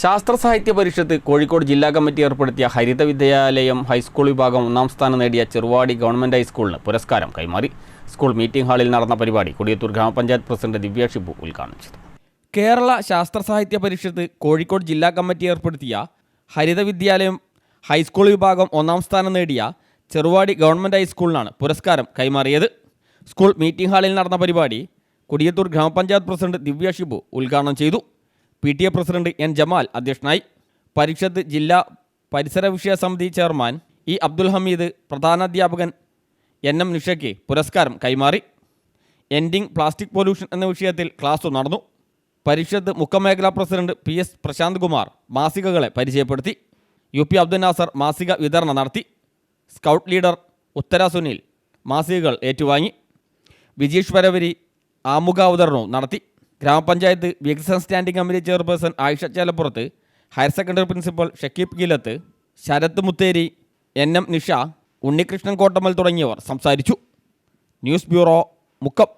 ശാസ്ത്ര സാഹിത്യ പരിഷത്ത് കോഴിക്കോട് ജില്ലാ കമ്മിറ്റി ഏർപ്പെടുത്തിയ ഹരിത വിദ്യാലയം ഹൈസ്കൂൾ വിഭാഗം ഒന്നാം സ്ഥാനം നേടിയ ചെറുവാടി ഗവൺമെന്റ് ഹൈസ്കൂളിന് പുരസ്കാരം കൈമാറി. സ്കൂൾ മീറ്റിംഗ് ഹാളിൽ നടന്ന പരിപാടി കൊടിയത്തൂർ ഗ്രാമപഞ്ചായത്ത് പ്രസിഡന്റ് ദിവ്യ ഷിബു ഉദ്ഘാടനം ചെയ്തു. കേരള ശാസ്ത്ര സാഹിത്യ പരിഷത്ത് കോഴിക്കോട് ജില്ലാ കമ്മിറ്റി ഏർപ്പെടുത്തിയ ഹരിത വിദ്യാലയം ഹൈസ്കൂൾ വിഭാഗം ഒന്നാം സ്ഥാനം നേടിയ ചെറുവാടി ഗവൺമെന്റ് ഹൈസ്കൂളിനാണ് പുരസ്കാരം കൈമാറിയത്. സ്കൂൾ മീറ്റിംഗ് ഹാളിൽ നടന്ന പരിപാടി കൊടിയത്തൂർ ഗ്രാമപഞ്ചായത്ത് പ്രസിഡന്റ് ദിവ്യ ഷിബു ഉദ്ഘാടനം ചെയ്തു. P T A president N Jamal അധ്യക്ഷനായി പരിഷത്ത് ജില്ലാ പരിസര വിഷയ സമിതി ചെയർമാൻ ഇ അബ്ദുൽ ഹമീദ് പ്രധാനാധ്യാപകൻ എൻ എം നിഷയ്ക്ക് പുരസ്കാരം കൈമാറി. എൻഡിങ് പ്ലാസ്റ്റിക് പൊല്യൂഷൻ എന്ന വിഷയത്തിൽ ക്ലാസ് നടന്നു. പരിഷത്ത് മുഖമേഖലാ president P S Prasanth Kumar മാസികകളെ പരിചയപ്പെടുത്തി. യു പി അബ്ദുൽ നാസർ മാസിക വിതരണം നടത്തി. സ്കൗട്ട് ലീഡർ ഉത്തര സുനിൽ മാസികകൾ ഏറ്റുവാങ്ങി. വിജീഷ് പരവരി ആമുഖാവതരണവും നടത്തി. ഗ്രാമപഞ്ചായത്ത് വികസന standing committee chairperson Ayisha Chelappurath higher secondary principal Shakeeb Gilath Sarath Mutheri N M Nisha Unnikrishnan Kottamal തുടങ്ങിയവർ സംസാരിച്ചു. News bureau Mukkam.